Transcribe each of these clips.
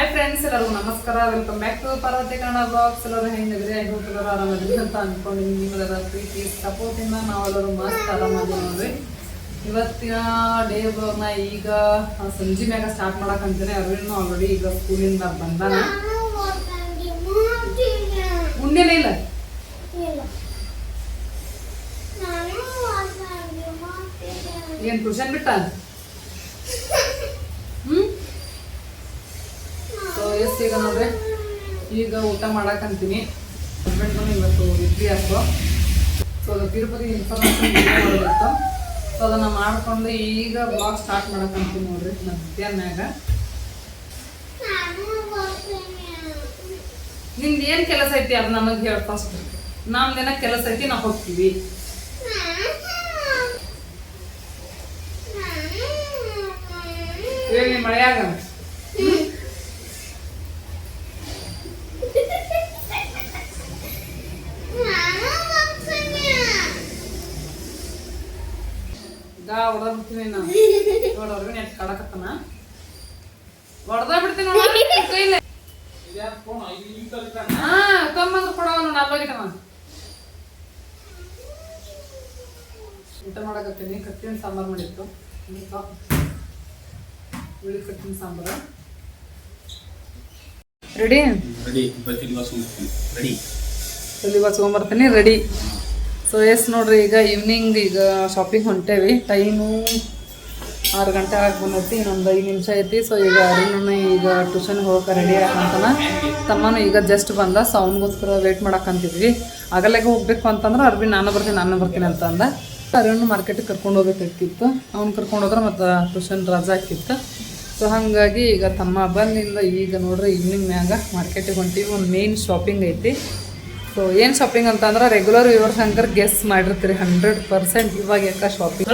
Hi friends ಎಲ್ಲರಿಗೂ ನಮಸ್ಕಾರ. Welcome back to Parvathi Kannada blogs ಎಲ್ಲರೂ ಹೆಂಗಿದ್ರಿ ಐ ಹೋಪ್ ಎಲ್ಲರೂ ಆರಾಮದ್ರಿ ಅಂತ ಅನ್ಕೊಂಡು ನಿಮ್ಮೆಲ್ಲರ ಪ್ರೀತಿ ಸಪೋರ್ಟಿಂದ ನಾವೆಲ್ಲರೂ ಮಸ್ತ್ ಆರಾಮದ್ರಿ ನೋಡ್ರಿ. ಇವತ್ತಿನ ಡೇ ಬ್ಲಾಗ್ನ ಈಗ ಸಂಜೆ ಮ್ಯಾಗ ಸ್ಟಾರ್ಟ್ ಮಾಡಕ್ ಅಂತಾನೆ. ಅರವಿಂದ್ ಆಲ್ರೆಡಿ ಈಗ ಸ್ಕೂಲಿಂದ ಬಂದಾನ. ಉಂಡೇನೇ ಇಲ್ಲ? ಏನ್ ಟ್ಯೂಷನ್ ಬಿಟ್ಟ ಹ್ಮ್ ಸೊ ಎಸ್ ಈಗ ನೋಡ್ರಿ. ಈಗ ಊಟ ಮಾಡಕ್ಕಂತೀನಿ ಹಸ್ಬೆಂಡ್ಗೂ ಇವತ್ತು ಇಡ್ಲಿ ಹಾಕು ಸೊ ಅದು ತಿರುಪತಿ ಇನ್ಫಾರ್ಮೇಷನ್ ಮಾಡೋದಿತ್ತು ಸೊ ಅದನ್ನು ಮಾಡಿಕೊಂಡು ಈಗ ಬ್ಲಾಗ್ ಸ್ಟಾರ್ಟ್ ಮಾಡಕ್ಕಂತೀನಿ ನೋಡ್ರಿ ಮಧ್ಯಾಹ್ನಾಗ ನಿಮ್ದು ಏನು ಕೆಲಸ ಐತಿ ಅದು ನನಗೆ ಹೇಳಿ ಫಸ್ಟ್ ನಮ್ದೇನ ಕೆಲಸ ಐತಿ, ನಾವು ಹೋಗ್ತೀವಿ. ಹೇಳಿ ಮಳೆಯಾಗ ಹೊಡೆದ ಬಿಡ್ತೀನಿ ನಾನು. ನೋಡೋರ್ಗು ನೆಟ್ ಕಡಕತ್ತನ. ಹೊಡೆದ ಬಿಡ್ತೀನಿ ನೋಡು, ಕೈಲೇ. ಹಾ ತೊಂಬಂದ್ರೆ ಕೊಡವ ನೋಡಿ ಅಲ್ಲೋಗಿಟ್ಟವ ಊಟ ಮಾಡಕತ್ತೀನಿ ಕಟ್ಟಿನ ಸಾಂಬಾರ್ ಮಾಡಿತ್ತು. ಹುಳಿ ಕಟ್ಟಿನ ಸಾಂಬಾರು. ರೆಡಿ? ರೆಡಿ ಬಸ್ ರೆಡಿ. ತಲೆ ಬಚ್ಕೊಂಬರ್ತೀನಿ ರೆಡಿ. ಸೊ ಎಸ್ ನೋಡ್ರಿ, ಈಗ ಈವ್ನಿಂಗ್ ಈಗ ಶಾಪಿಂಗ್ ಹೊಂಟೇವಿ. ಟೈಮು ಆರು ಗಂಟೆ ಆಗಿ ಬಂದೈತಿ ಇನ್ನೊಂದು ಐದು ನಿಮಿಷ ಐತಿ. ಸೊ ಈಗ ಅರುಣನ ಈಗ ಟ್ಯೂಷನ್ಗೆ ಹೋಗೋಕೆ ರೆಡಿ ಆಗಂತಾನ ತಮ್ಮನು ಈಗ ಜಸ್ಟ್ ಬಂದ ಸೊ ಅವನಿಗೋಸ್ಕರ ವೇಟ್ ಮಾಡಕ್ಕಂತಿದ್ವಿ ಆಗಲೇಗ ಹೋಗ್ಬೇಕು ಅಂತಂದ್ರೆ ಅರ್ಬಿ ನಾನು ಬರ್ತೀನಿ ನಾನು ಬರ್ತೀನಿ ಅಂತ ಅಂದ ಅರುಣ್ ಮಾರ್ಕೆಟಿಗೆ ಕರ್ಕೊಂಡು ಹೋಗ್ಬೇಕಾಗಿತ್ತು ಅವ್ನು ಕರ್ಕೊಂಡು ಹೋದ್ರೆ ಮತ್ತು ಟ್ಯೂಷನ್ ರಜಾ ಹಾಕಿತ್ತು. ಸೊ ಹಾಗಾಗಿ ಈಗ ತಮ್ಮ ಬಂದಿಂದ ಈಗ ನೋಡ್ರಿ ಈವ್ನಿಂಗ್ ಮ್ಯಾಗ ಮಾರ್ಕೆಟಿಗೆ ಹೊಂಟೀವಿ, ಒಂದು ಮೇನ್ ಶಾಪಿಂಗ್ ಐತಿ. ಸೊ ಏನು ಶಾಪಿಂಗ್ ಅಂತ ಅಂದ್ರೆ ರೆಗ್ಯುಲರ್ ವ್ಯೂವರ್ಸ್ ಹಂಗಾರೆ ಗೆಸ್ ಮಾಡಿರ್ತೀರಿ ಹಂಡ್ರೆಡ್ ಪರ್ಸೆಂಟ್ ಇವಾಗ ಯಾಕೆ ಶಾಪಿಂಗ್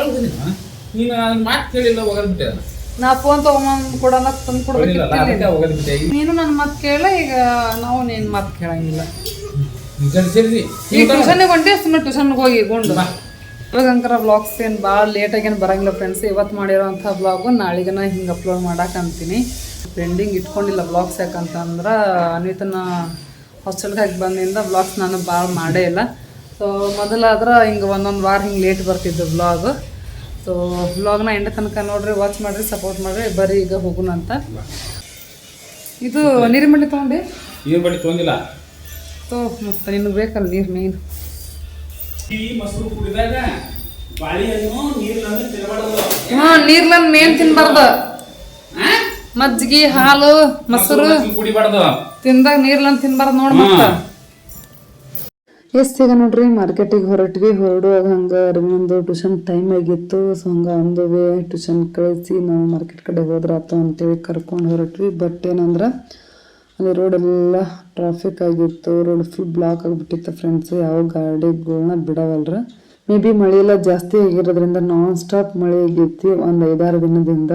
ನೀನು. ಮಾತು ಕೇಳಿಲ್ಲ ಹೋಗಲ್ಬಿಟ್ಟೆ. ನಾ ಫೋನ್ ತೊಗೊಂಬಂದು ಕೊಡೋಣ ತಂದು ಹೋಗಲ್ಬಿಟ್ಟೆ. ನೀನು ನನ್ನ ಮಾತು ಕೇಳ ಈಗ ನಾವು ನಿನ್ನ ಮಾತು ಕೇಳಂಗಿಲ್ಲ. ಈಗ ಟ್ಯೂಷನ್ಗೆ ಹೊಂಟಿ ಸುಮ್ಮನೆ ಟ್ಯೂಷನ್ಗೆ ಹೋಗಿ ಗುಂಡು ಇವಾಗ ಅಂಕರ ಬ್ಲಾಗ್ಸ್ ಏನು ಭಾಳ ಲೇಟಾಗೇನು ಬರಂಗಿಲ್ಲ ಫ್ರೆಂಡ್ಸ್ ಇವತ್ತು ಮಾಡಿರೋಂಥ ಬ್ಲಾಗ್ ನಾಳೆಗನ ಹಿಂಗೆ ಅಪ್ಲೋಡ್ ಮಾಡಕ್ಕೆ ಅಂತೀನಿ. ಪೆಂಡಿಂಗ್ ಇಟ್ಕೊಂಡಿಲ್ಲ ಬ್ಲಾಗ್ಸ್ ಯಾಕಂತಂದ್ರೆ ಅನ್ವಿತನ ಹಾಸ್ಟೆಲ್ಗೆ ಹಾಕಿ ಬಂದಿಂದ ವ್ಲಾಗ್ಸ್ ನಾನು ಭಾಳ ಮಾಡೇ ಇಲ್ಲ. ಸೊ ಮೊದಲಾದ್ರೆ ಹಿಂಗೆ ಒಂದೊಂದು ವಾರ ಹಿಂಗೆ ಲೇಟ್ ಬರ್ತಿದ್ದು ಬ್ಲಾಗ್ ಸೊ ಬ್ಲಾಗ್ನ ಎಂಡ ತನಕ ನೋಡ್ರಿ ವಾಚ್ ಮಾಡಿರಿ ಸಪೋರ್ಟ್ ಮಾಡಿರಿ ಬರೀ ಈಗ ಹೋಗೋಣ ಅಂತ. ಇದು ನೀರಿನ ಮಳ್ಳಿ ತೊಗೊಂಡೆ? ನೀರಿನ ಬಳ್ಳಿ ತೊಗೊಂಡಿಲ್ಲ. ತೋ ಮಸ್ತ್ ನಿನಗೆ ಬೇಕಲ್ಲ ನೀರು ಮೇನ್ ಹಾ ಮೊಸರು ಕುಡಿದಾಗ ಬಾಳೆಹಣ್ಣು ನೀರ್ಲನ್ ಮೇನ್ ತಿನ್ಬಾರ್ದು. ಮಜ್ಜಿಗೆ ಹಾಲು ಮೊಸರು. ಕುಡಿಬಾರ್ದು ತಿಂದಾಗ ನೀರ್ಲನ್ ತಿನ್ಬಾರ್ದು ನೋಡ್ ಎಷ್ಟು ಎಸ್ ಈಗ ನೋಡ್ರಿ ಮಾರ್ಕೆಟಿಗೆ ಹೊರಟ್ವಿ ಹೊರಡುವಾಗ ಹಂಗೆ ಅರವಿಂದು ಟ್ಯೂಷನ್ ಟೈಮ್ ಆಗಿತ್ತು. ಸೊ ಹಂಗೆ ಒಂದು ವೇ ಟ್ಯೂಷನ್ ಕಳಿಸಿ ನಾವು ಮಾರ್ಕೆಟ್ ಕಡೆ ಹೋದ್ರಾತು ಅಂತೇಳಿ ಕರ್ಕೊಂಡು ಹೊರಟ್ವಿ. ಬಟ್ ಏನಂದ್ರೆ ಅಲ್ಲಿ ರೋಡೆಲ್ಲ ಟ್ರಾಫಿಕ್ ಆಗಿತ್ತು ರೋಡ್ ಫುಲ್ ಬ್ಲಾಕ್ ಆಗಿಬಿಟ್ಟಿತ್ತು ಫ್ರೆಂಡ್ಸ್ ಯಾವ ಗಾಡಿಗಳನ್ನ ಬಿಡವಲ್ರ. ಮೇ ಬಿ ಮಳೆ ಎಲ್ಲ ಜಾಸ್ತಿ ಆಗಿರೋದ್ರಿಂದ ನಾನ್ ಸ್ಟಾಪ್ ಮಳೆ ಆಗೈತಿ ಒಂದು ಐದಾರು ದಿನದಿಂದ.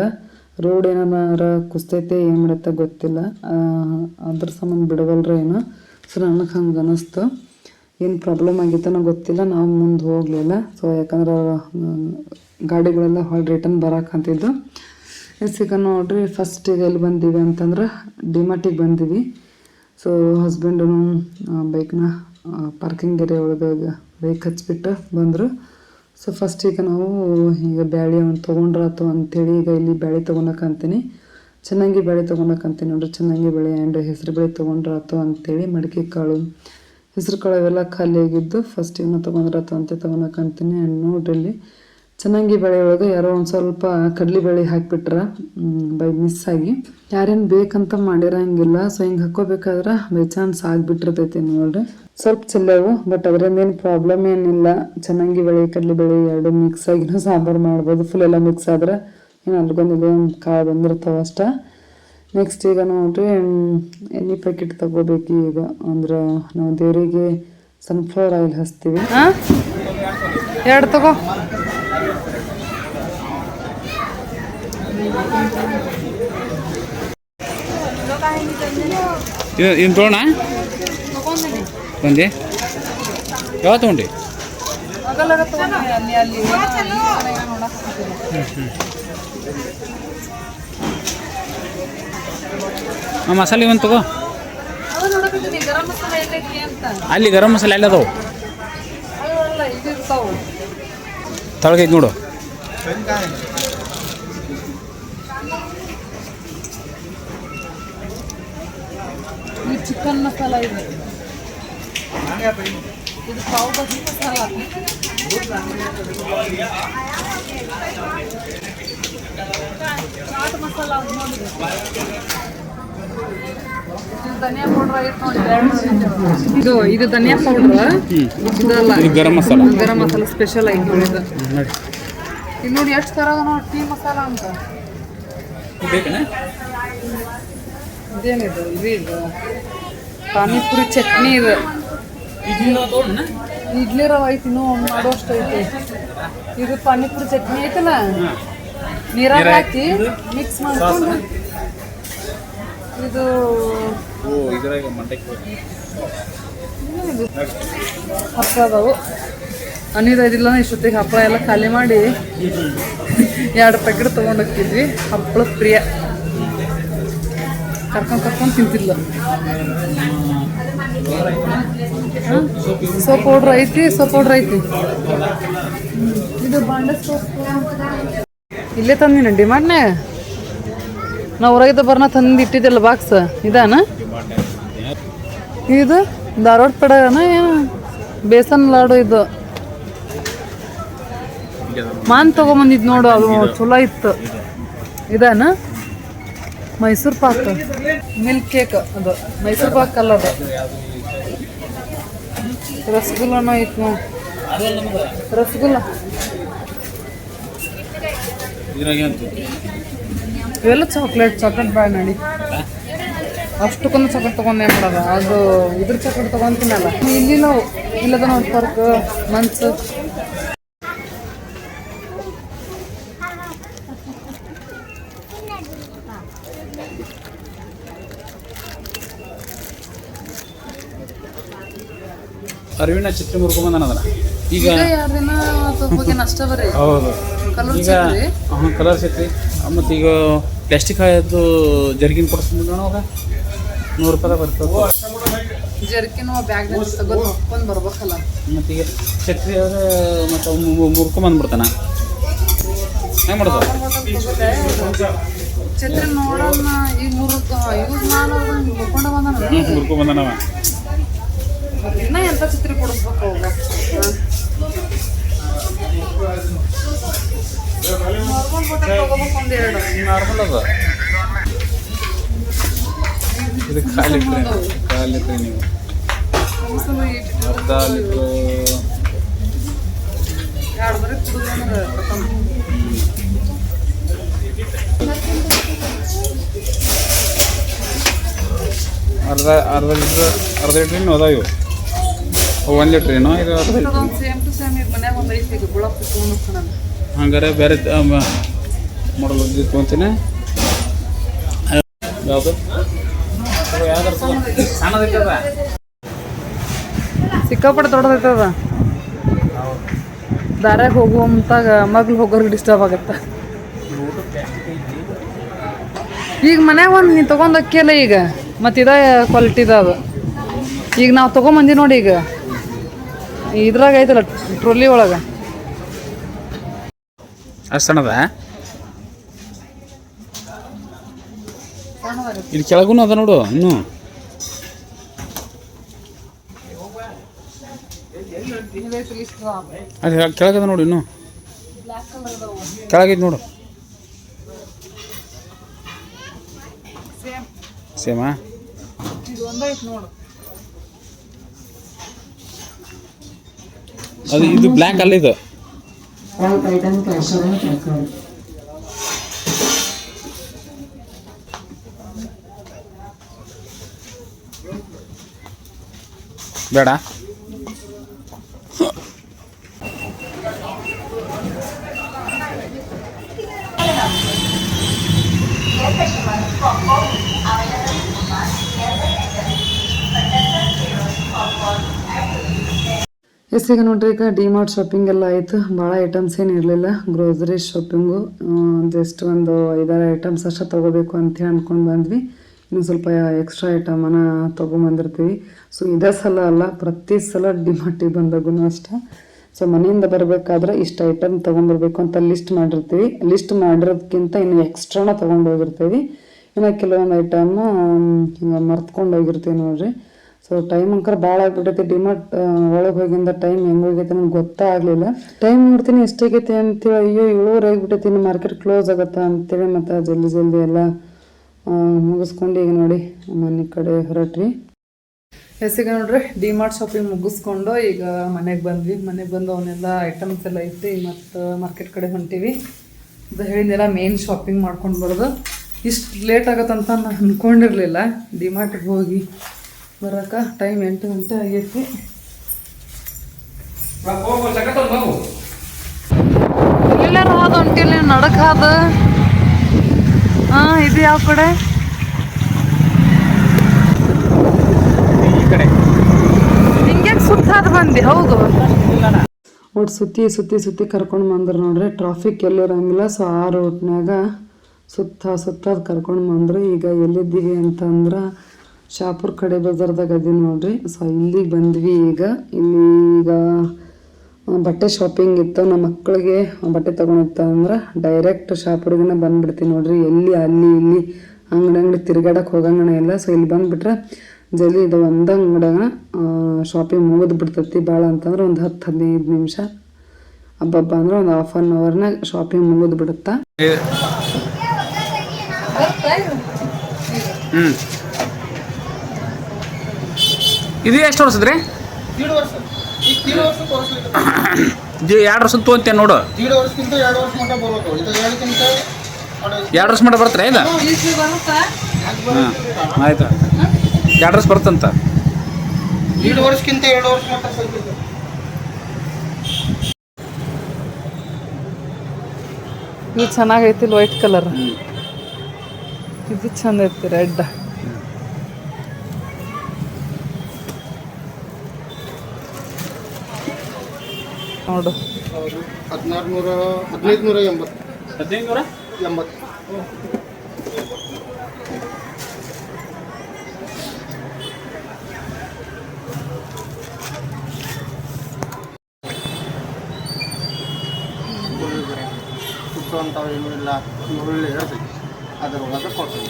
ರೋಡ್ ಏನಾರ ಕುಸ್ತೈತೆ ಏನು ಮಾಡತ್ತೆ ಗೊತ್ತಿಲ್ಲ. ಅದ್ರ ಸಂಬಂಧ ಬಿಡವಲ್ರ ಏನೋ. ಸೊ ನನಗೆ ಹಂಗೆ ಅನಿಸ್ತು. ಏನು ಪ್ರಾಬ್ಲಮ್ ಆಗಿತ್ತನೋ ಗೊತ್ತಿಲ್ಲ. ನಾವು ಮುಂದೆ ಹೋಗಲಿಲ್ಲ. ಸೊ ಯಾಕಂದ್ರೆ ಗಾಡಿಗಳೆಲ್ಲ ಹೊಳ್ ರಿಟರ್ನ್ ಬರಾಕಂತಿದ್ದು ಈಗ ನೋಡ್ರಿ ಫಸ್ಟ್ ಈಗ ಎಲ್ಲಿ ಬಂದೀವಿ ಅಂತಂದ್ರೆ ಡಿಮಾರ್ಟಿಗೆ ಬಂದೀವಿ. ಸೊ ಹಸ್ಬೆಂಡನು ಬೈಕ್ನ ಪಾರ್ಕಿಂಗ್ ಏರಿಯಾ ಒಳಗೆ ಬೈಕ್ ಹಚ್ಬಿಟ್ಟು ಬಂದರು. ಸೊ ಫಸ್ಟ್ ಈಗ ನಾವು ಈಗ ಬ್ಯಾಳಿ ಒಂದು ತೊಗೊಂಡ್ರ ಅಥವಾ ಅಂತೇಳಿ ಈಗ ಇಲ್ಲಿ ಬ್ಯಾಳಿ ತೊಗೊಳಕಂತೀನಿ ಚೆನ್ನಾಗಿ ಬೇಳೆ ತೊಗೊಳಕಂತೀನಿ ನೋಡ್ರಿ. ಚೆನ್ನಾಗಿ ಬೆಳೆ ಆ್ಯಂಡ್ ಹೆಸರು ಬೇಳೆ ಅಥವಾ ಅಂತೇಳಿ ಮಡಿಕೆ ಕಾಳು. ಹೆಸರು ಕಾಳು ಅವೆಲ್ಲ ಖಾಲಿಯಾಗಿದ್ದು ಫಸ್ಟ್ ಇವನ್ನ ಅಥವಾ ಅಂತ ತೊಗೊಳಕಂತೀನಿ ಆ್ಯಂಡ್ ನೋಡ್ರಿ ಇಲ್ಲಿ ಚೆನ್ನಾಗಿ ಬೆಳೆ ಒಳಗೆ ಯಾರೋ ಒಂದು ಸ್ವಲ್ಪ ಕಡಲೆಬೇಳೆ ಹಾಕಿಬಿಟ್ರ ಬೈ ಮಿಸ್ ಆಗಿ. ಯಾರೇನು ಬೇಕಂತ ಮಾಡಿರಂಗಿಲ್ಲ ಸೊ ಹಿಂಗೆ ಹಾಕೋಬೇಕಾದ್ರೆ ಬೈ ಚಾನ್ಸ್ ಆಗಿಬಿಟ್ಟಿರ್ತೈತಿ ನೋಡ್ರಿ. ಸ್ವಲ್ಪ ಚೆಲ್ಲವು ಬಟ್ ಅದರಿಂದ ಏನು ಪ್ರಾಬ್ಲಮ್ ಏನಿಲ್ಲ. ಚೆನ್ನಾಗಿ ಬೆಳೆ ಕಡಲೆಬೇಳೆ ಎರಡು ಮಿಕ್ಸ್ ಆಗಿನೂ ಸಾಂಬಾರು ಮಾಡ್ಬೋದು ಫುಲ್ ಎಲ್ಲ ಮಿಕ್ಸ್ ಆದ್ರೆ ಏನು ಅಲ್ಗೊಂದು ಒಂದು ಕಾಳು ಬಂದಿರ್ತಾವೆ ಅಷ್ಟ. ನೆಕ್ಸ್ಟ್ ಈಗ ನೋಡ್ರಿ, ಎಣ್ಣೆ ಪ್ಯಾಕೆಟ್ ತಗೋಬೇಕು ಈಗ ಅಂದ್ರೆ ನಾವು ದೇವರಿಗೆ ಸನ್ಫ್ಲವರ್ ಆಯಿಲ್ ಹಚ್ತೀವಿ. ಎರಡು ತಗೋ. ಏನು ತೊಗೊಣ ಬಂದೆ. ಯಾವ ತೊಗೊಂಡಿ? ಹಾಂ ಮಸಾಲೆ ಒಂದು ತಗೋ. ಅಲ್ಲಿ ಗರಂ ಮಸಾಲೆ ಅಲ್ಲಿ ಅದಾವು? ತಳಗೈತೆ ನೋಡು ಈ ಚಿಕನ್ ಮಸಾಲ ಇದೆ. ಇದು ಪಾವ್ ಭಾಜಿ ಮಸಾಲ. ಚಾಟ್ ಮಸಾಲ ಅದು ಧನಿಯಾ ಪೌಡರ್ ನೋಡಿ ಇದು ಇದು ಧನಿಯಾ ಪೌಡರ್ ಇದಲ್ಲ. ಇದು ಗರಂ ಮಸಾಲ. ಗರಂ ಮಸಾಲ ಸ್ಪೆಷಲ್ ಐತಿ ನೋಡಿ ಇದು ನೋಡಿ ಎಷ್ಟು ಥರ ನೋಡಿ ಟೀ ಮಸಾಲ ಅಂತ. ಇದೇನಿದು ಇದು ಇದು. ಪಾನಿಪುರಿ ಚಟ್ನಿ ಇದು. ಇಡ್ಲಿ ರವ ಐತಿ ಇನ್ನೂ ಮಾಡೋಷ್ಟು ಐತಿ. ಇದು ಪಾನಿಪುರಿ ಚಟ್ನಿ ಐತಲ್ಲ? ನೀರಾಗ ಹಾಕಿ ಮಿಕ್ಸ್ ಮಾಡ್ಕೊಂಡು ಇದು ಹಪ್ಪಳ ಅದಾವು. ಅನ್ನಿದ ಇದಿಲ್ಲ ಇಷ್ಟೊತ್ತಿಗೆ ಹಪ್ಪಳ ಎಲ್ಲ ಖಾಲಿ ಮಾಡಿ ಎರಡು ಪ್ಯಾಕೆಟ್ ತೊಗೊಂಡು ಹೋಗ್ತಿದ್ವಿ. ಹಪ್ಪಳ ಪ್ರಿಯ. ಕರ್ಕೊಂಡು ಕರ್ಕೊಂಡು ತಿಂತಿದ್ಲು. ಸೋಪ್ ಪೌಡ್ರ್ ಐತಿ ಸೋಪ್ ಪೌಡ್ರ್ ಐತಿ ಇಲ್ಲೇ ತಂದಿನ ಡಿಮಾಂಡ್ನೆ? ನಾವು ಹೊರಗಿದ್ದ ಬರ್ನ ತಂದು ಇಟ್ಟಿದ್ದೆಲ್ಲ ಬಾಕ್ಸ್ ಇದಾನ? ಇದು ಧಾರವಾಡ ಪೆಡನ ಬೇಸನ್ ಲಾಡು ಇದು. ಮಾನ್ ತಗೊಂಬಂದಿದ್ ನೋಡು, ಅದು ಚಲೋ ಇತ್ತು. ಇದಾನ? ಮೈಸೂರು ಪಾಕ್. ಮಿಲ್ಕ್ ಕೇಕ್ ಅದು. ಮೈಸೂರು ಪಾಕ್ ಅಲ್ಲ ಅದು ರಸಗುಲ್ಲನೂ ಐತಿ ರಸಗುಲ್ಲ. ಇವೆಲ್ಲ ಚಾಕ್ಲೇಟ್ ಚಾಕ್ಲೇಟ್ ಬ್ಯಾಗ್ ನಡಿ. ಅಷ್ಟಕ್ಕೊಂದು ಚಾಕ್ಲೇಟ್ ತೊಗೊಂಡು ಏನು ಮಾಡೋದು? ಅದು ಇದ್ರ ಚಾಕ್ಲೇಟ್ ತೊಗೊಂತೀನಲ್ಲ ಇಲ್ಲಿ ನಾವು ಇಲ್ಲದ ನಾವು ಪರ್ಕ್ ಮನ್ಸು ಅರಿವಿನ ಚಿತ್ರ ಮುರ್ಕೊಂಬಂದಾನ ಅದನ್ನ. ಈಗ ಹೌದು. ಈಗ ಹಾಂ ಕಲರ್ ಸಿಕ್ರಿ ಮತ್ತು ಈಗ ಪ್ಲಾಸ್ಟಿಕ್ ಆಯದ್ದು ಜರ್ಗಿನ್ ನೋಡೋ ಅವಾಗ. ನೂರು ರೂಪಾಯಿ ಬರ್ತದೆ. ಜರ್ಕಿನ ಬ್ಯಾಗ್ ತಗೊಂಡು ಬರ್ಬೇಕಲ್ಲ. ಮತ್ತು ಈಗ ಛತ್ರಿ ಆದರೆ ಮತ್ತು ಮುರ್ಕೊಂಬಂದ್ಬಿಡ್ತಾನ ಹೆಂಗೆ ಮಾಡೋದು? ಛತ್ರಿ ನೋಡೋಣ ಈಗ ಮೂರು ಯೂಸ್ ಮಾಡೋದು ಮುಕ್ಕೊಂಡ ಬಂದ ಹ್ಞೂ ಮುರ್ಕೊಂಬಂದನವ ಇನ್ನ ಎಂತ ಛತ್ರಿ ಕೊಡಿಸ್ಬೇಕು ಅವಾಗ ನಾರ್ಮಲ್ ಬಟ್ಟೆ ತಗೋಬೇಕು ಒಂದೆರಡು ನಾರ್ಮಲ್ ಅದ ಇದು ಖಾಲಿ ಲೀಟ್ರ್ ಖಾಲಿ ಲೀಟ್ರ್ ನೀವು ಒಂದ್ಸಲ ಇಟ್ಟು ಅರ್ಧ ಲೀಟ್ರ್ ಎರಡು ಬರೀ ಕುಡಿದ್ರೆ ಖತಮ್. ಅರ್ಧ ಅರ್ಧ ಲೀಟ್ರ್ ಅರ್ಧ ಲೀಟ್ರ್ ಏನು ಅದಾವ ಇವು ಅವು ಒಂದು ಲೀಟ್ರ್ ಏನೋ? ಇದು ಹಂಗಾರೆ ಬೇರೆ ಮಾಡಲು ತೊಗೊಂತೀನಿ. ಯಾವುದು? ಸಿಕ್ಕಾಪಟ್ಟೆ ದೊಡ್ಡದೈತದ ದಾರ್ಯಾಗ ಹೋಗುವಂತಾಗ ಮಗ್ಳು ಹೋಗೋರ್ಗೆ ಡಿಸ್ಟರ್ಬ್ ಆಗತ್ತೆ. ಈಗ ಮನ್ಯಾಗ ಒಂದು ನೀನು ತೊಗೊಂಡು ಅಕ್ಕಿಯಲ್ಲ ಈಗ ಮತ್ತು ಇದ ಕ್ವಾಲಿಟಿದ ಅದು. ಈಗ ನಾವು ತೊಗೊಂಬಂದಿ ನೋಡಿ ಈಗ. ಇದ್ರಾಗ ಐತಲ್ಲ ಟ್ರೋಲಿ ಒಳಗೆ. ಅಷ್ಟು ಸಣ್ಣದ? ಇಲ್ಲಿ ಕೆಳಗು ಅದ ನೋಡು ಇನ್ನು. ಅದು ಕೆಳಗದ ನೋಡು ಇನ್ನು. ಕೆಳಗೈತೆ ನೋಡು. ಸೇಮ್ ಸೇಮಾ ಇದು ಒಂದೈತೆ ನೋಡು. ಅದು ಇದು ಬ್ಲಾಂಕ್ ಅಲ್ಲ ಇದು. ಬೇಡ. ಎಸ್ ಈಗ ನೋಡ್ರಿ ಈಗ ಡಿಮಾರ್ಟ್ ಶಾಪಿಂಗ್ ಎಲ್ಲ ಆಯಿತು. ಭಾಳ ಐಟಮ್ಸ್ ಏನು ಇರಲಿಲ್ಲ. ಗ್ರೋಸರಿ ಶಾಪಿಂಗು ಜಸ್ಟ್ ಒಂದು ಐದಾರು ಐಟಮ್ಸ್ ಅಷ್ಟೇ ತೊಗೋಬೇಕು ಅಂತೇಳಿ ಅಂದ್ಕೊಂಡು ಬಂದ್ವಿ. ಇನ್ನು ಸ್ವಲ್ಪ ಎಕ್ಸ್ಟ್ರಾ ಐಟಮನ್ನ ತೊಗೊಂಬಂದಿರ್ತೀವಿ. ಸೊ ಇದೇ ಸಲ ಅಲ್ಲ, ಪ್ರತಿ ಸಲ ಡಿಮಾರ್ಟಿಗೆ ಬಂದಾಗೂ ಅಷ್ಟೇ. ಸೊ ಮನೆಯಿಂದ ಬರಬೇಕಾದ್ರೆ ಇಷ್ಟು ಐಟಮ್ ತೊಗೊಂಬರ್ಬೇಕು ಅಂತ ಲಿಸ್ಟ್ ಮಾಡಿರ್ತೀವಿ. ಲಿಸ್ಟ್ ಮಾಡಿರೋದಕ್ಕಿಂತ ಇನ್ನು ಎಕ್ಸ್ಟ್ರಾನ ತೊಗೊಂಡು ಹೋಗಿರ್ತೀವಿ. ಇನ್ನು ಕೆಲವೊಂದು ಐಟಮು ಹಿಂಗೆ ಮರ್ತ್ಕೊಂಡು ಹೋಗಿರ್ತೀವಿ ನೋಡ್ರಿ. ಸೊ ಟೈಮ್ ಅಂಕರ್ ಭಾಳ ಆಗ್ಬಿಟ್ಟೈತಿ ಡಿಮಾರ್ಟ್ ಒಳಗೆ ಹೋಗಿಂದ ಟೈಮ್ ಹೆಂಗೆ ಹೋಗೈತೆ ನನಗೆ ಗೊತ್ತಾಗಲಿಲ್ಲ ಟೈಮ್ ನೋಡ್ತೀನಿ ಎಷ್ಟಾಗೈತೆ ಅಂತೇಳಿ, ಅಯ್ಯೋ, ಏಳುವರೆ ಆಗ್ಬಿಟ್ಟೈತಿ ಇನ್ನು ಮಾರ್ಕೆಟ್ ಕ್ಲೋಸ್ ಆಗತ್ತೆ ಅಂತೇಳಿ ಮತ್ತು ಜಲ್ದಿ ಜಲ್ದಿ ಎಲ್ಲ ಮುಗಿಸ್ಕೊಂಡು ಈಗ ನೋಡಿ ಮನೆ ಕಡೆ ಹೊರಟ್ರಿ ಎಸಿಗ ನೋಡ್ರಿ ಡಿಮಾರ್ಟ್ ಶಾಪಿಂಗ್ ಮುಗಿಸ್ಕೊಂಡು ಈಗ ಮನೆಗೆ ಬಂದ್ವಿ. ಮನೆಗೆ ಬಂದು ಅವನ್ನೆಲ್ಲ ಐಟಮ್ಸ್ ಎಲ್ಲ ಐತಿ ಮತ್ತು ಮಾರ್ಕೆಟ್ ಕಡೆ ಹೊಂಟೀವಿ. ಅದು ಹೇಳಿದೆಲ್ಲ ಮೇನ್ ಶಾಪಿಂಗ್ ಮಾಡ್ಕೊಂಡು ಬರೋದು. ಇಷ್ಟು ಲೇಟ್ ಆಗತ್ತಂತ ನಾನು ಅಂದ್ಕೊಂಡಿರಲಿಲ್ಲ ಡಿಮಾರ್ಟಿಗೆ ಹೋಗಿ ಬರೋಕೆ ಟೈಮ್ ಎಂಟು ಗಂಟೆ ಆಗೈತಿ. ಎಲ್ಲಾರ ಹೋದ ಹೊಂಟಿಲ್ಲ ನಡಕ್ ಹಾದ ಹಾಂ ಇದು ಯಾವ ಕಡೆ? ಹಿಂಗೆ ಸುತ್ತಾದ ಬಂದಿ? ಹೌದು. ಒಟ್ಟು ಸುತ್ತಿ ಸುತ್ತಿ ಸುತ್ತಿ ಕರ್ಕೊಂಡು ಬಂದ್ರು ನೋಡ್ರಿ ಟ್ರಾಫಿಕ್ ಎಲ್ಲಿರಂಗಿಲ್ಲ ಸೊ ಆ ರೂಟ್ನಾಗ ಸುತ್ತ ಸುತ್ತ ಕರ್ಕೊಂಡು ಬಂದ್ರು. ಈಗ ಎಲ್ಲಿದ್ದೀವಿ ಅಂತಂದ್ರೆ ಶಾಪುರ್ ಕಡೆ ಬಜಾರ್ದಾಗ ಅದೀವಿ ನೋಡ್ರಿ. ಸೊ ಇಲ್ಲಿಗೆ ಬಂದ್ವಿ ಈಗ. ಇಲ್ಲಿ ಈಗ ಬಟ್ಟೆ ಶಾಪಿಂಗ್ ಇತ್ತು. ನಮ್ಮ ಮಕ್ಕಳಿಗೆ ಬಟ್ಟೆ ತಗೊಂಡಿತ್ತು ಅಂದ್ರೆ ಡೈರೆಕ್ಟ್ ಶಾಪುರ್ಗಿನ ಬಂದ್ಬಿಡ್ತೀನಿ ನೋಡ್ರಿ. ಎಲ್ಲಿ, ಅಲ್ಲಿ, ಇಲ್ಲಿ ಅಂಗಡಿ ಅಂಗಡಿ ತಿರ್ಗಾಡಕ್ಕೆ ಹೋಗಂಗಣ ಇಲ್ಲ. ಸೊ ಇಲ್ಲಿ ಬಂದ್ಬಿಟ್ರೆ ಜಲ್ದಿ ಇದು ಒಂದು ಅಂಗಡಿಯಾಗ ಶಾಪಿಂಗ್ ಮುಗಿದು ಬಿಡ್ತೈತಿ. ಭಾಳ ಅಂತಂದ್ರೆ ಒಂದು ಹತ್ತು, ಹದಿನೈದು ನಿಮಿಷ ಹಬ್ಬಬ್ಬ ಅಂದ್ರೆ ಒಂದು ಹಾಫ್ ಆನ್ ಅವರ್ನಾಗ ಶಾಪಿಂಗ್ ಮುಗಿದು ಬಿಡುತ್ತಾ. ಇದು ಎಷ್ಟು ವರ್ಷದ್ರಿ ವರ್ಷ. ವರ್ಷ ಎರಡು ವರ್ಷದ ತೊಗೊಂತೇನೆ ನೋಡು. ಎರಡು ವರ್ಷ ಮಟ್ಟ ವರ್ಷ ಬರ್ತಾರೆ ಇಲ್ಲ ಹಾಂ ಆಯ್ತು. ಎರಡು ವರ್ಷ ಬರ್ತಂತ ವರ್ಷಕ್ಕಿಂತ ಎರಡು ವರ್ಷ ಮಟ್ಟ. ಇದು ಚೆನ್ನಾಗೈತಿ ವೈಟ್ ಕಲರ್. ಇದು ಚಂದ ಐತಿ ರೆಡ್. ನೋಡು. ಹೌದು. ಹದಿನಾರು ನೂರ ಹದಿನೈದು ನೂರ ಎಂಬತ್ತು. ಹದಿನೈದು ನೂರ ಎಂಬತ್ತು. ಸುತ್ತುವಂಥವು ಏನೂ ಇಲ್ಲ. ಈರುಳ್ಳಿ ಹೇಳ್ತೀವಿ ಅದರೊಳಗೆ ಕೊಡ್ತೀವಿ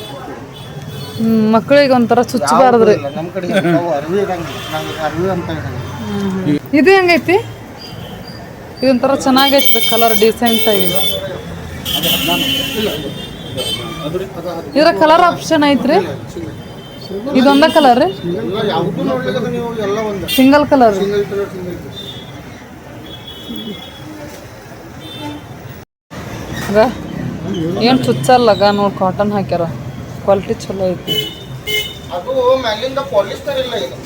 ಮಕ್ಕಳಿಗೆ ಒಂಥರ ಚುಚ್ಚಬಾರದ್ರಿ ನಮ್ಮ ಕಡೆ ನಾವು ಅರಿವಿ ಇರಂಗಿಲ್ಲ. ನಮ್ಗೆ ಅರಿವಿ ಅಂತ ಇದು ಹೆಂಗೈತಿ? ಇದೊಂಥರ ಚೆನ್ನಾಗೈತಿ ಕಲರ್ ಡಿಸೆಂಟ್ ಆಗಿ ಇದರ ಕಲರ್ ಆಪ್ಷನ್ ಐತ್ರಿ? ಇದೊಂದ ಕಲರ್ ರೀ? ಸಿಂಗಲ್ ಕಲರ್ ಏನು ಚುಚ್ಚಲ್ಲಗ ನೋಡಿ ಕಾಟನ್ ಹಾಕ್ಯಾರ. ಕ್ವಾಲಿಟಿ ಚಲೋ ಐತಿ. ಅದು ಮ್ಯಾಲಿಂದ ಪಾಲಿಸ್ಟರ್ ಇಲ್ಲ ಇದು.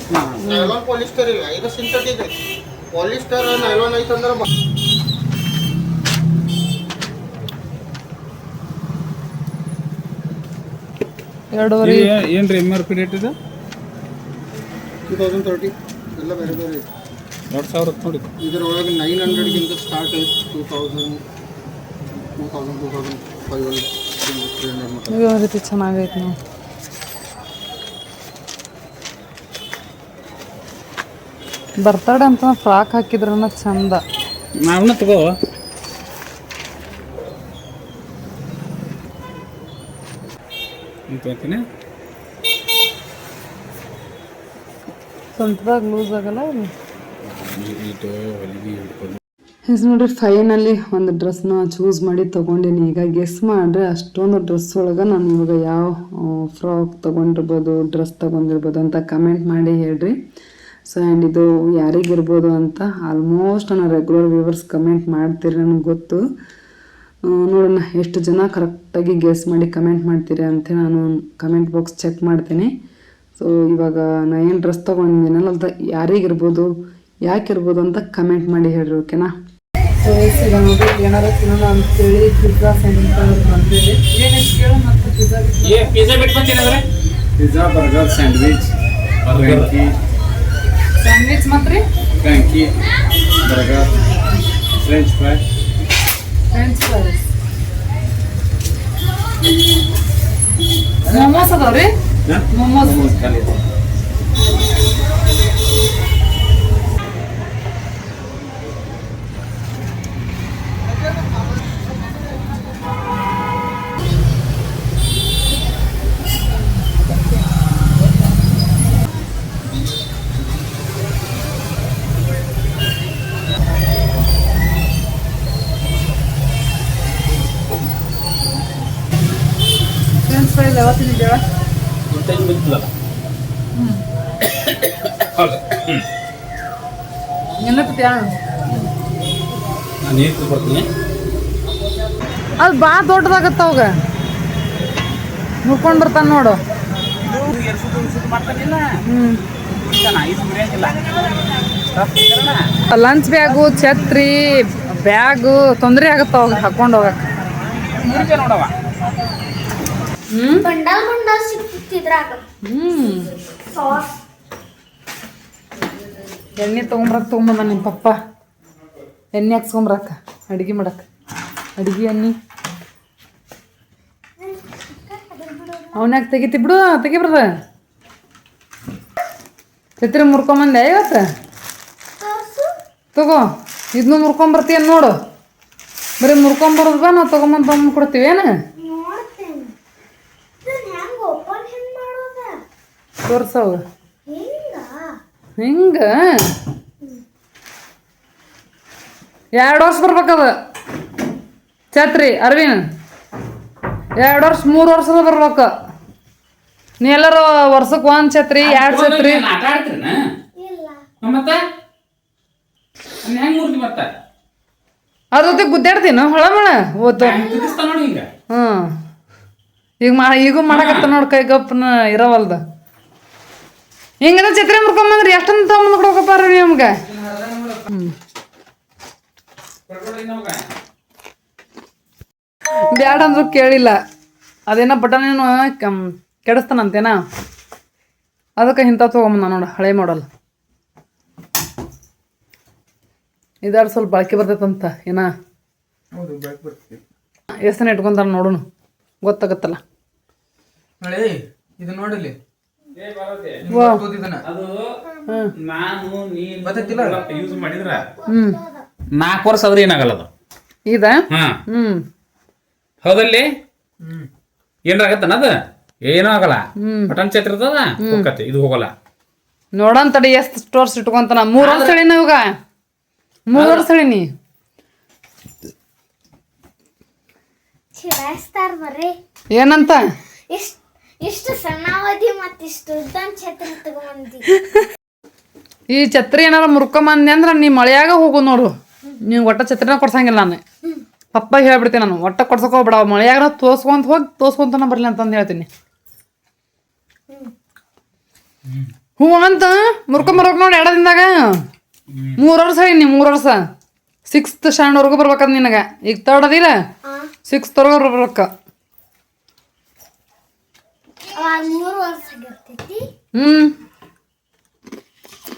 ನೈಲಾನ್ ಪಾಲಿಸ್ಟರ್ ಇಲ್ಲ. ಇದು ಸಿಂಥೆಟಿಕ್ ಐತಿ. ಪಾಲಿಸ್ಟರ್ ನೈಲಾನ್ ಐತಂದ್ರೆ ಎರಡೂವರೆ ಏನು ರೀ ಎಂ ಆರ್ ಪಿ ರೇಟ್ ಇದೆ? ಟೂ ತೌಸಂಡ್ ತರ್ಟಿ ಎಲ್ಲ ಬೇರೆ ಎರಡು ಸಾವಿರ ನೋಡಿ. ಇದರೊಳಗೆ ನೈನ್ ಹಂಡ್ರೆಡ್ಗಿಂತ ಸ್ಟಾರ್ಟ್ ಐತಿ two thousand two thousand two thousand five hundred three hundred ಚೆನ್ನಾಗೈತಿ ನಾವು ಬರ್ತಡೇ ಅಂತ ಫ್ರಾಕ್ ಹಾಕಿದ್ರನ ಚಂದ. ನಾನು ತಗೋ. ಲೂಸ್ ಆಗಲ್ಲ ಎಸ್ ನೋಡ್ರಿ ಫೈನಲಿ ಒಂದು ಡ್ರೆಸ್ನ ಚೂಸ್ ಮಾಡಿ ತೊಗೊಂಡೇನಿ. ಈಗ ಗೆಸ್ ಮಾಡ್ರೆ ಅಷ್ಟೊಂದು ಡ್ರೆಸ್ ಒಳಗೆ ನಾನು ಇವಾಗ ಯಾವ ಫ್ರಾಕ್ ತಗೊಂಡಿರ್ಬೋದು ಡ್ರೆಸ್ ತಗೊಂಡಿರ್ಬೋದು ಅಂತ ಕಮೆಂಟ್ ಮಾಡಿ ಹೇಳ್ರಿ. ಸೊ ಆ್ಯಂಡ್ ಇದು ಯಾರಿಗಿರ್ಬೋದು ಅಂತ ಆಲ್ಮೋಸ್ಟ್ ನಾನು ರೆಗ್ಯುಲರ್ ವ್ಯೂವರ್ಸ್ ಕಮೆಂಟ್ ಮಾಡ್ತೀರಿ ನನಗೆ ಗೊತ್ತು. ನೋಡೋಣ ಎಷ್ಟು ಜನ ಕರೆಕ್ಟಾಗಿ ಗೆಸ್ ಮಾಡಿ ಕಮೆಂಟ್ ಮಾಡ್ತೀರಿ ಅಂತ ನಾನು ಕಮೆಂಟ್ ಬಾಕ್ಸ್ ಚೆಕ್ ಮಾಡ್ತೀನಿ. ಸೊ ಇವಾಗ ನಾ ಏನು ಡ್ರೆಸ್ ತೊಗೊಂಡಿದ್ದೀನಲ್ಲ ಅಂತ ಯಾರಿಗಿರ್ಬೋದು ಯಾಕಿರ್ಬೋದು ಅಂತ ಕಮೆಂಟ್ ಮಾಡಿ ಹೇಳ್ರಿ ಓಕೆನಾ ಸೊ ಈಗ ನೋಡಿ ಏನಾರ ತಿನ್ನೋಣ ಅಂತೇಳಿ ಪಿಜ್ಜಾ ಸ್ಯಾಂಡ್ವಿಚ್ ಬಂದಿದೆ ಏನಿತ್ತು ಕೇಳು ಮತ್ತೆ ಪಿಜ್ಜಾ ಏ ಪಿಜ್ಜಾ ಬಿಟ್ಟು ಬಂತೇನಂದ್ರೆ pizza burger sandwich frankie sandwich ಮತ್ತು ರೀ frankie burger french fry french fries momos ಅದಾವ ರೀ ಮೊಮ್ಮಸ್ ಖಾಲಿ ಹೌದು. ನೆನಪಿತ್ಯಾ ನಾನು ನೀರು ಕೊಡ್ತೀನಿ ಅದು ಭಾಳ ದೊಡ್ಡದಾಗತ್ತ ಅವಾಗ. ಮುರ್ಕೊಂಡು ಬರ್ತಾನೆ ನೋಡು. ಲಂಚ್ ಬ್ಯಾಗು ಛತ್ರಿ ಬ್ಯಾಗು ತೊಂದರೆ ಆಗತ್ತ ಅವಾಗ ಹಾಕೊಂಡು ಹೋಗಕ್ಕೆ ನೋಡವ. ಬಂಡಲ್ ಬಂಡಲ್ ಸಿಕ್ತಿದ್ರಾಗ ಹ್ಞೂ ಸಾಸ್ ಎಣ್ಣೆ ತೊಗೊಂಬರಕ್ಕೆ ತೊಗೊಂಬಂದ ನಿಮ್ಮ ಪಪ್ಪ ಎಣ್ಣೆ ಹಾಕ್ಸ್ಕೊಂಬರಕ್ಕ ಅಡುಗೆ ಮಾಡಕ್ಕೆ ಅಡುಗೆ ಎಣ್ಣೆ ಅವನ್ಯಾಕೆ ತೆಗಿತಿ ಬಿಡು ತೆಗಿಬ್ರದ ಛತ್ರಿ ಮುರ್ಕೊಂಬಂದೆ ಇವತ್ತು ತಗೋ ಇದನ್ನು ಮುರ್ಕೊಂಬರ್ತೀಯ ನೋಡು ಬರೀ ಮುರ್ಕೊಂಬರೋದು ಬಾ ನಾವು ತೊಗೊಂಬಂದು ತೊಗೊಂಬಂದು ಕೊಡ್ತೀವಿ ಏನು ನೋಡ್ತೇನೆ ಇದನ್ನ ಹೆಂಗ್ ಓಪನ್ ಹೆಂಗ್ ಮಾಡೋದ ತೋರ್ಸವ ಹೆಂಗ? ಹಿಂಗ? ಎರಡು ವರ್ಷ ಬರ್ಬೇಕದ. ಛತ್ರಿ ಅರವಿನ ಎರಡು ವರ್ಷ ಮೂರು ವರ್ಷದ ಬರ್ಬೇಕು. ನೀ ಎಲ್ಲರೂ ವರ್ಷಕ್ಕೆ ಒಂದು ಛತ್ರಿ ಎರಡು ಛತ್ರಿ. ಅದ್ರ ಜೊತೆ ಗುದ್ದಾಡ್ತೀನ? ಹೊಳ ಮಳ? ಓದ್ತು ತಿರ್ಗಿಸ್ತಾ ನೋಡಿ ಈಗ. ಹ್ಞೂ ಈಗ ಮಾ ಈಗೂ ಮಾಡಕತ್ತ ನೋಡಿ ಕೈ ಗಪ್ಪನ ಇರವಲ್ದ. ಹಿಂಗದ ಚಿತ್ರ ಮುರ್ಕೊಂಬಂದ್ರೆ? ಎಷ್ಟೊಂದು ತೊಗೊಂಬಂದು ಕೊಡ್ಬೇಕಪ್ಪ ರೀ ನಮ್ಗೆ. ಬ್ಯಾಡ ಅಂದ್ರು ಕೇಳಿಲ್ಲ. ಅದೇನ ಬಟನ್ ಕಮ್, ಕೆಡಿಸ್ತಾನಂತೇನ? ಅದಕ್ಕೆ ಇಂಥ ತೊಗೊಂಬಂದ ನೋಡು, ಹಳೆ ಮಾಡಲ್ ಇದಾರು ಸ್ವಲ್ಪ ಬಳಕೆ ಬರ್ತೈತಂತ, ಏನ? ಎಷ್ಟನ ಇಟ್ಕೊಂತಾರ ನೋಡೋಣ ಗೊತ್ತಾಗತ್ತಲ್ಲ. ಇದು ನೋಡಲಿ ನಾಲ್ಕು ವರ್ಷ ಆದ್ರೆ ಏನಾಗಲ್ಲ ಅದು. ಇದ ಹಾ. ಹ್ಮ್. ಹೌದಲ್ಲಿ? ಆಗತ್ತನ ಅದ? ಏನೂ ಆಗಲ್ಲ. ಬಟನ್ ಛತ್ರಿ ಇರ್ತದ? ಹೋಗತ್ತೆ ಇದು ಹೋಗಲ್ಲ. ನೋಡೋಣ ತಡಿ ಎಷ್ಟು ಸ್ಟೋರ್ಸ್ ಇಟ್ಕೊಂತಾನ. ಮೂರು ವರ್ಷ ಹೇಳಿ ಇವಾಗ? ಮೂರ್ ವರ್ಷ ಹೇಳಿ ನೀ ಏನಂತ? ಇಷ್ಟ ಇಷ್ಟು ಸಣ್ಣ ಅವಧಿ ಮತ್ತು ಇಷ್ಟು ಉದ್ದನ್ ಛತ್ರಿ ತಗೊಂಬಂದಿ? ಈ ಛತ್ರಿ ಏನಾರ ಮುರ್ಕೊಂಬಂದೆ ಅಂದ್ರೆ ನೀ ಮಳೆಯಾಗ ಹೋಗು ನೋಡು. ನೀವು ಒಟ್ಟ ಛತ್ರಿನ ಕೊಡ್ಸಂಗಿಲ್ಲ ನಾನು. ಪಪ್ಪ ಹೇಳ್ಬಿಡ್ತೀನಿ ನಾನು. ಒಟ್ಟ ಕೊಡ್ಸಕ್ ಹೋಗ್ಬೇಡ. ಮಳೆಯಾಗ ತೋರ್ಸ್ಕೊಂತ ಹೋಗಿ ತೋರ್ಸ್ಕೊಂತನ ಬರ್ಲಿ ಅಂತಂದು ಹೇಳ್ತೀನಿ. ಹ್ಞೂ ಅಂತ ಮುರ್ಕೊಂಬರ್ಬೇಕು ನೋಡಿ ಎಡದಿಂದಾಗ ಮೂರು ವರ್ಷ ಹೇಳಿ ಮೂರು ವರ್ಷ. ಸಿಕ್ಸ್ತ್ ಸ್ಟ್ಯಾಂಡ್ವರೆಗೂ ಬರ್ಬೇಕಂದ್ ನಿನಗೆ. ಈಗ ತರ್ಡ್ ಅದಿಲ್ಲ? ಸಿಕ್ಸ್ತ್ವರೆಗೂ ಬರ್ಬೇಕು. ಆಗಿರ್ತೈತಿ. ಹ್ಞೂ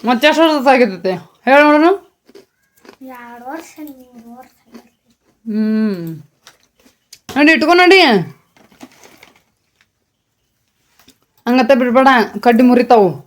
ಮತ್ತೆ ಎಷ್ಟು ವರ್ಷ ಆಗೈತೈತಿ ಹೇಳಿ ನೋಡೋಣ. ಆಗಿರ್ತೈತಿ. ಹ್ಮ್. ನೋಡಿ ಇಟ್ಕೊ ನೋಡಿ. ಹಂಗತ್ತ ಬಿಡ್ಬೇಡ ಕಡ್ಡಿ ಮುರಿತಾವು.